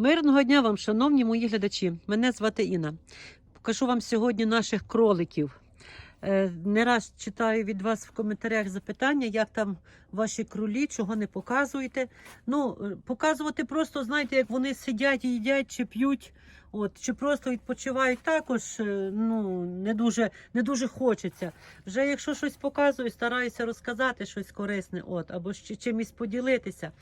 Мирного дня вам, шановні мої глядачі. Мене звати Інна. Покажу вам сьогодні наших кроликів. Е, Не раз читаю від вас в коментарях запитання, як там ваші кролі, чого не показуєте. Ну, е, показувати просто, знаєте, як вони сидять і їдять чи п'ють, от, чи просто відпочивають також е, ну, не, дуже, не дуже хочеться. Вже якщо щось показую, стараюся розказати щось корисне, от, або чимось поділитися.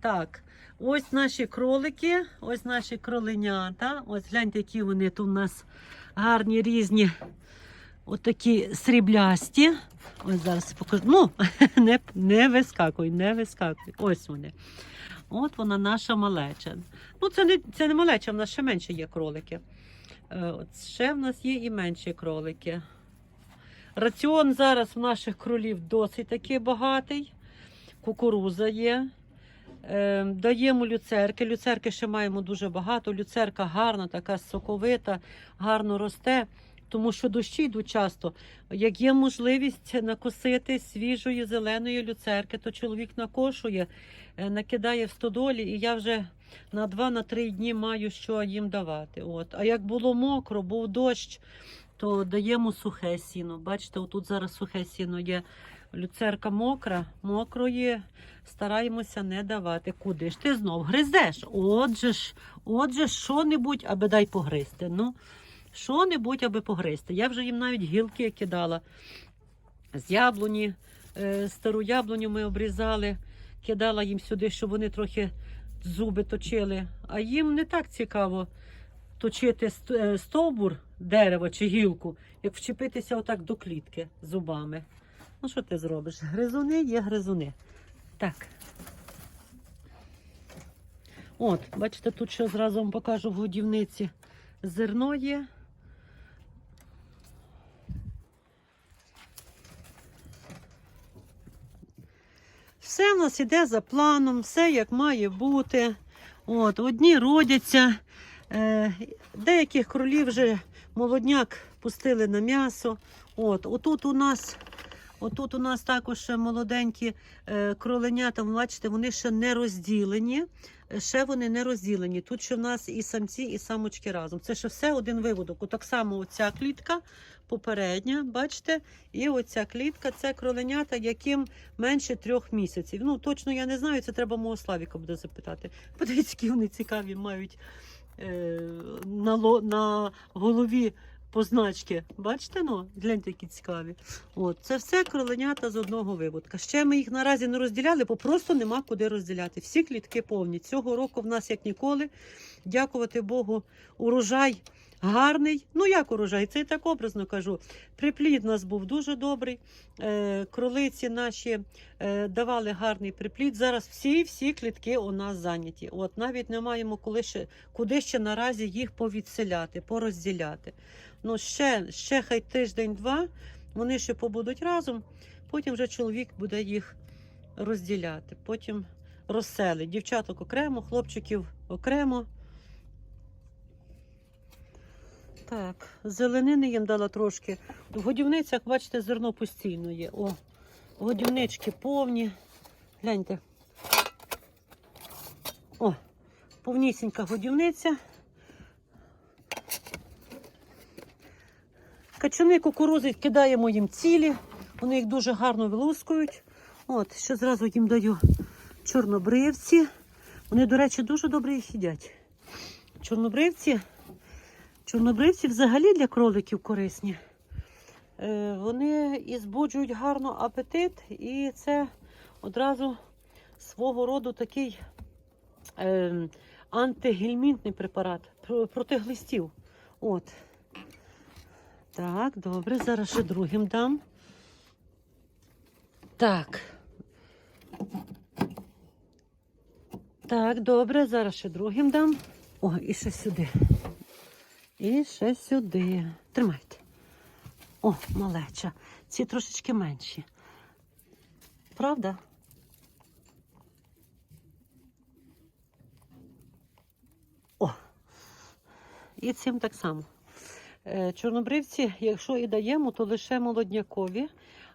Так, ось наші кролики, ось наші кроленята. Ось гляньте, які вони тут у нас гарні різні. Отакі сріблясті. Ось зараз покажу. Ну, не, не вискакуй, не вискакуй. Ось вони. От вона наша малеча. Ну, це не, це не малеча, в нас ще менше є кролики. Е, От ще в нас є і менші кролики. Раціон зараз в наших кролів досить таки багатий. Кукуруза є. Е, даємо люцерки. Люцерки ще маємо дуже багато. Люцерка гарна, така соковита, гарно росте, тому що дощі йдуть часто. Як є можливість накосити свіжої зеленої люцерки, то чоловік накошує, е, накидає в стодолі, і я вже на 2-3 дні маю що їм давати. От. А як було мокро, був дощ, то даємо сухе сіно. Бачите, отут зараз сухе сіно є. Люцерка мокра, мокрої стараємося не давати. Куди ж ти знов гризеш? Отже ж, отже, що-небудь, аби дай погризти. Ну, що-небудь, аби погризти. Я вже їм навіть гілки кидала з яблуні. Е, стару яблуню ми обрізали, кидала їм сюди, щоб вони трохи зуби точили. А їм не так цікаво точити е, стовбур дерева чи гілку, як вчепитися отак до клітки зубами. Ну, що ти зробиш? Гризуни є гризуни. Так. От, бачите, тут ще зразу вам покажу в годівниці. Зерно є. Все в нас іде за планом, все як має бути. От, одні родяться, е, деяких кролів вже молодняк пустили на м'ясо. От, отут у нас Отут у нас також молоденькі е, кроленята, бачите, вони ще не розділені. Ще вони не розділені. Тут ще в нас і самці, і самочки разом. Це ще все один виводок. Отак само оця клітка попередня, бачите, і оця клітка це кроленята, яким менше трьох місяців. Ну, точно я не знаю, це треба мого Славіка буде запитати. Подивіться, які вони цікаві мають е, на, на голові позначки. Бачите, ну, гляньте, які цікаві. От, це все кроленята з одного виводка. Ще ми їх наразі не розділяли, бо просто нема куди розділяти. Всі клітки повні. Цього року в нас, як ніколи, дякувати Богу, урожай гарний. Ну, як урожай? Це я так образно кажу. Приплід у нас був дуже добрий. Е, кролиці наші е, давали гарний приплід. Зараз всі-всі клітки у нас зайняті. От навіть не маємо коли ще, куди ще наразі їх повідселяти, порозділяти. Ну, ще, ще хай тиждень-два, вони ще побудуть разом, потім вже чоловік буде їх розділяти. Потім розселить. Дівчаток окремо, хлопчиків окремо. Так, зеленини їм дала трошки. В годівницях, бачите, зерно постійно є. О, годівнички повні. Гляньте. О, повнісінька годівниця. Качани кукурузи кидаємо їм цілі, вони їх дуже гарно вилускують. От, ще зразу їм даю чорнобривці. Вони, до речі, дуже добре їх їдять. Чорнобривці, чорнобривці взагалі для кроликів корисні. Е, вони і збуджують гарно апетит, і це одразу свого роду такий е, антигельмінтний препарат проти глистів. От. Так, добре, зараз ще другим дам. Так. Так, добре, зараз ще другим дам. О, і ще сюди. І ще сюди. Тримайте. О, малеча. Ці трошечки менші. Правда? О. І цим так само. Е, Чорнобривці, якщо і даємо, то лише молоднякові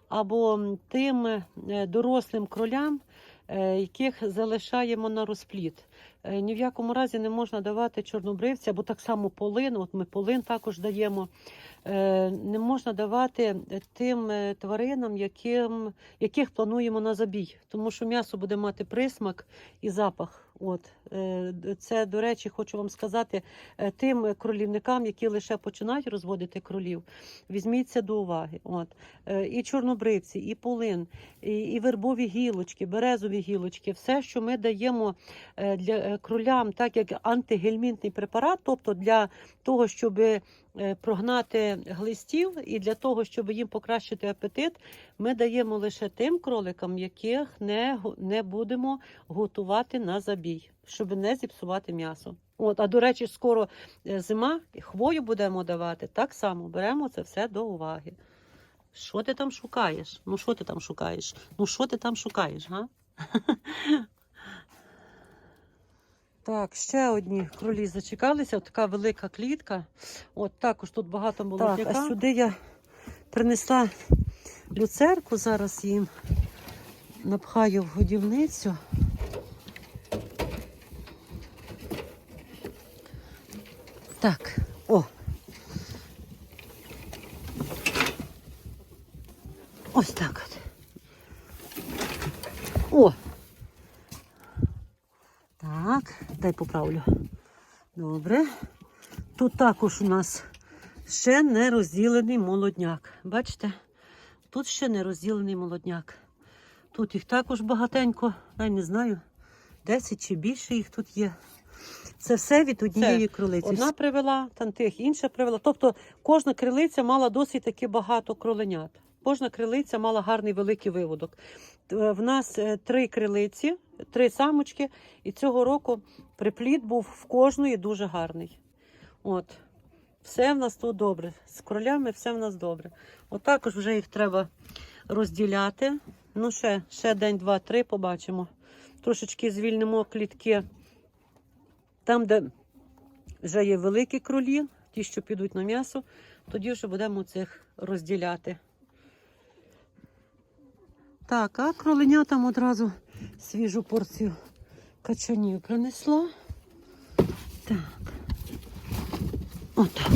або тим е, дорослим кролям, е, яких залишаємо на розплід. Е, Ні в якому разі не можна давати чорнобривця, або так само полин. От ми полин також даємо. Е, Не можна давати тим е, тваринам, яким, яких плануємо на забій, тому що м'ясо буде мати присмак і запах. От це, до речі, хочу вам сказати тим кролівникам, які лише починають розводити кролів. Візьміться до уваги. От і чорнобривці, і полин, і, і вербові гілочки, березові гілочки, все, що ми даємо для кролям, так як антигельмінтний препарат, тобто для того, щоб е, прогнати глистів і для того, щоб їм покращити апетит, ми даємо лише тим кроликам, яких не, не будемо готувати на забій, щоб не зіпсувати м'ясо. От, а до речі, скоро е, зима, хвою будемо давати. Так само беремо це все до уваги. Що ти там шукаєш? Ну що ти там шукаєш? Ну що ти там шукаєш, га? Так, ще одні кролі зачекалися. От така велика клітка. От також тут багато молодняка. Так, а сюди я принесла люцерку, зараз їм напхаю в годівницю. Так, о. Ось так от. О. Так, дай поправлю. Добре. Тут також у нас ще не розділений молодняк. Бачите? Тут ще не розділений молодняк. Тут їх також багатенько, я не знаю, 10 чи більше їх тут є. Це все від однієї кролиці. Одна привела, там тих інша привела. Тобто кожна крилиця мала досить таки багато кроленят. Кожна крилиця мала гарний великий виводок. Т- В нас е, три крилиці, три самочки, і цього року приплід був в кожної дуже гарний. От. Все в нас тут добре. З кролями все в нас добре. От також вже їх треба розділяти. Ну, ще, ще день, два, три побачимо. Трошечки звільнимо клітки там, де вже є великі кролі, ті, що підуть на м'ясо, тоді вже будемо цих розділяти. Так, а кроленя там одразу свіжу порцію качанів принесла. Так. Отак.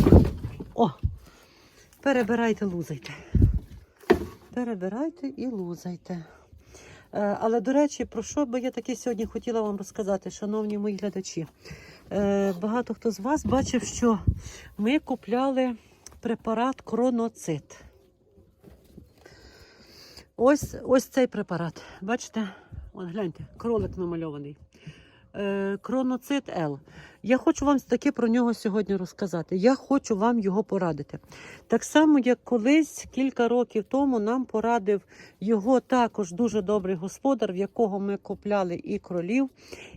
О! Перебирайте, лузайте. Перебирайте і лузайте. Е, Але, до речі, про що би я таке сьогодні хотіла вам розказати, шановні мої глядачі. Е, Багато хто з вас бачив, що ми купляли препарат Кроноцит. Ось, ось цей препарат. Бачите? От гляньте, кролик намальований. Е, Кроноцит Л. Я хочу вам таки про нього сьогодні розказати. Я хочу вам його порадити. Так само, як колись кілька років тому нам порадив його також дуже добрий господар, в якого ми купляли і кролів,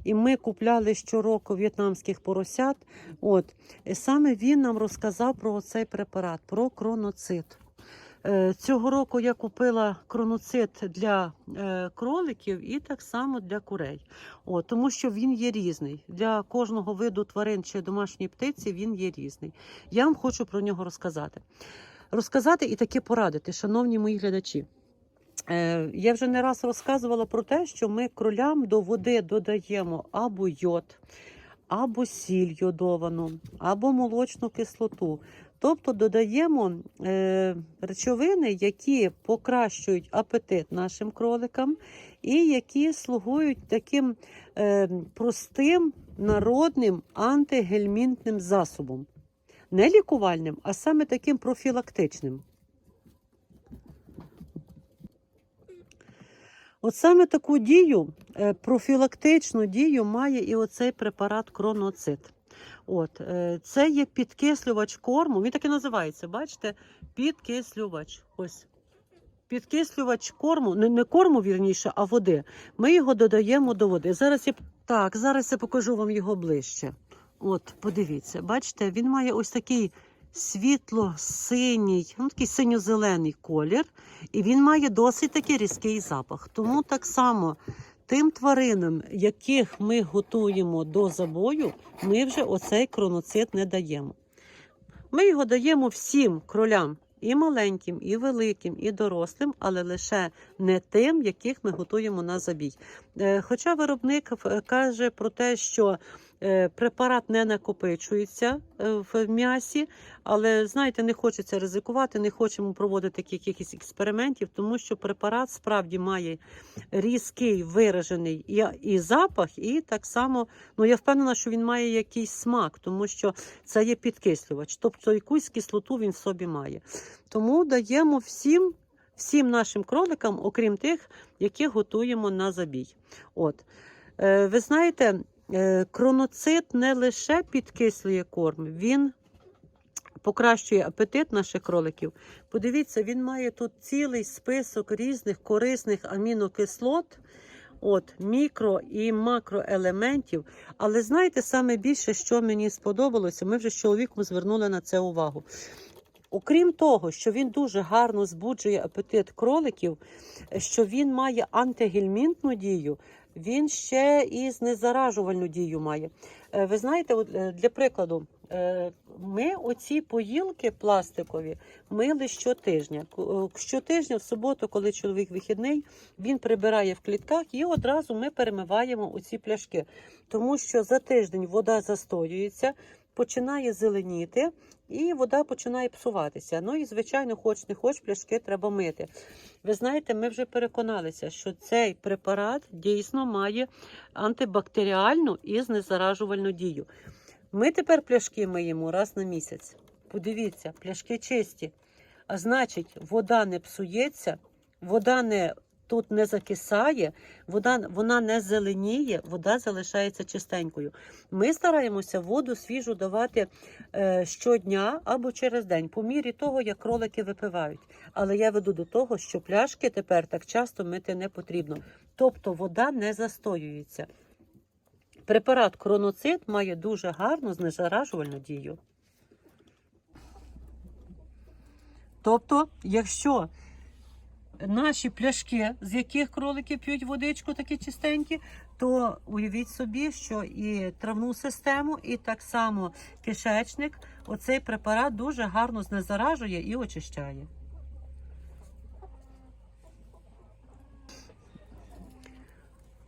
і ми купляли щороку в'єтнамських поросят. От і саме він нам розказав про цей препарат, про кроноцит. Е, Цього року я купила кроноцит для е, кроликів і так само для курей. О, тому що він є різний. Для кожного виду тварин чи домашньої птиці він є різний. Я вам хочу про нього розказати. Розказати і таки порадити, шановні мої глядачі. Е, я вже не раз розказувала про те, що ми кролям до води додаємо або йод, або сіль йодовану, або молочну кислоту. Тобто додаємо е, речовини, які покращують апетит нашим кроликам, і які слугують таким е, простим народним антигельмінтним засобом. Не лікувальним, а саме таким профілактичним. От саме таку дію, е, профілактичну дію має і оцей препарат кроноцит. От, е, це є підкислювач корму. Він так і називається, бачите? Підкислювач. Ось. Підкислювач корму, не, не корму вірніше, а води. Ми його додаємо до води. Зараз я так, зараз я покажу вам його ближче. От, подивіться, бачите, він має ось такий світло-синій, ну такий синьо-зелений колір, і він має досить такий різкий запах. Тому так само тим тваринам, яких ми готуємо до забою, ми вже оцей кроноцит не даємо. Ми його даємо всім кролям і маленьким, і великим, і дорослим, але лише не тим, яких ми готуємо на забій. Е, Хоча виробник е, каже про те, що е, препарат не накопичується в м'ясі, але знаєте, не хочеться ризикувати, не хочемо проводити якихось експериментів, тому що препарат справді має різкий виражений і, і запах, і так само, ну я впевнена, що він має якийсь смак, тому що це є підкислювач, тобто якусь кислоту він в собі має. Тому даємо всім, всім нашим кроликам, окрім тих, яких готуємо на забій. От. Е, ви знаєте, е, кроноцит не лише підкислює корм, він покращує апетит наших кроликів. Подивіться, він має тут цілий список різних корисних амінокислот. От, мікро і макроелементів. Але знаєте, саме більше, що мені сподобалося, ми вже з чоловіком звернули на це увагу. Окрім того, що він дуже гарно збуджує апетит кроликів, що він має антигельмінтну дію, він ще і знезаражувальну дію має. Е, Ви знаєте, от, е, для прикладу, е, ми оці поїлки пластикові мили щотижня. Щотижня, в суботу, коли чоловік вихідний, він прибирає в клітках і одразу ми перемиваємо оці пляшки. Тому що за тиждень вода застоюється, починає зеленіти, і вода починає псуватися. Ну і, звичайно, хоч не хоч, пляшки треба мити. Ви знаєте, ми вже переконалися, що цей препарат дійсно має антибактеріальну і знезаражувальну дію. Ми тепер пляшки миємо раз на місяць. Подивіться, пляшки чисті. А значить, вода не псується, вода не тут не закисає, вода вона не зеленіє, вода залишається чистенькою. Ми стараємося воду свіжу давати е, щодня або через день, по мірі того, як кролики випивають. Але я веду до того, що пляшки тепер так часто мити не потрібно. Тобто вода не застоюється. Препарат кроноцит має дуже гарну знезаражувальну дію. Тобто, якщо наші пляшки, з яких кролики п'ють водичку, такі чистенькі, то уявіть собі, що і травну систему, і так само кишечник, оцей препарат дуже гарно знезаражує і очищає.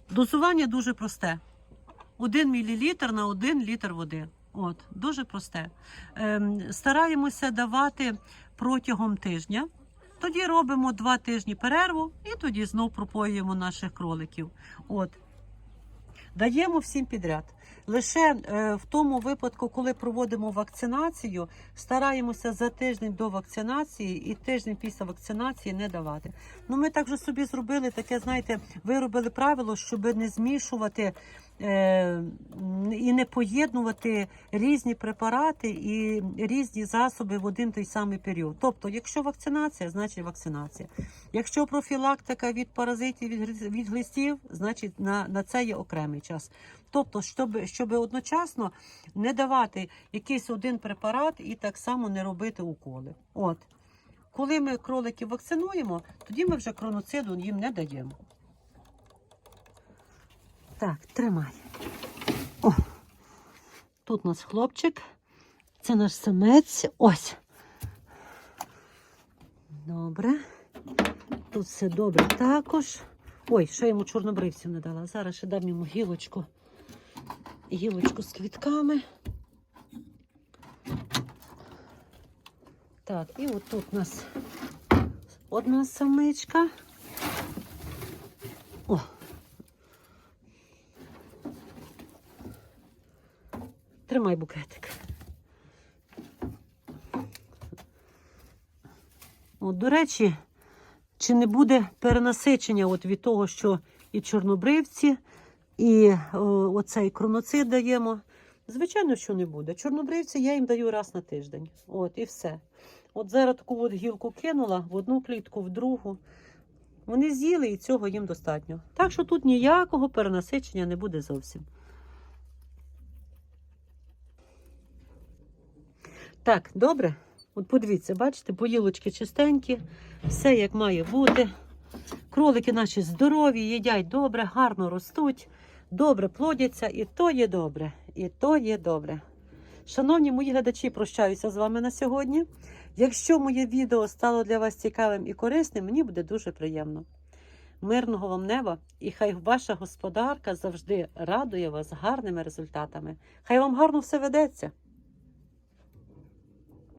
Дозування дуже просте. 1 мл на 1 літр води. От, дуже просте. Ем, стараємося давати протягом тижня. Тоді робимо 2 тижні перерву і тоді знов пропоюємо наших кроликів. От. Даємо всім підряд. Лише е, в тому випадку, коли проводимо вакцинацію, стараємося за тиждень до вакцинації і тиждень після вакцинації не давати. Ну, ми так же собі зробили таке, знаєте, виробили правило, щоб не змішувати і не поєднувати різні препарати і різні засоби в один той самий період. Тобто, якщо вакцинація, значить вакцинація. Якщо профілактика від паразитів, від, від глистів, значить на, на це є окремий час. Тобто, щоб, щоб одночасно не давати якийсь один препарат і так само не робити уколи. От. Коли ми кроликів вакцинуємо, тоді ми вже кроноциду їм не даємо. Так, тримай. О, тут у нас хлопчик. Це наш самець. Ось. Добре. Тут все добре також. Ой, ще йому чорнобривців не дала. Зараз ще дам йому гілочку. Гілочку з квітками. Так, і отут у нас одна самичка. Тримай букетик. От, до речі, чи не буде перенасичення от від того, що і чорнобривці, і о, оцей кроноцид даємо? Звичайно, що не буде. Чорнобривці я їм даю раз на тиждень. От і все. От зараз таку от гілку кинула в одну клітку, в другу. Вони з'їли і цього їм достатньо. Так що тут ніякого перенасичення не буде зовсім. Так, добре. От подивіться, бачите, поїлочки чистенькі, все як має бути. Кролики наші здорові, їдять добре, гарно ростуть, добре плодяться, і то є добре, і то є добре. Шановні мої глядачі, прощаюся з вами на сьогодні. Якщо моє відео стало для вас цікавим і корисним, мені буде дуже приємно. Мирного вам неба і хай ваша господарка завжди радує вас гарними результатами. Хай вам гарно все ведеться.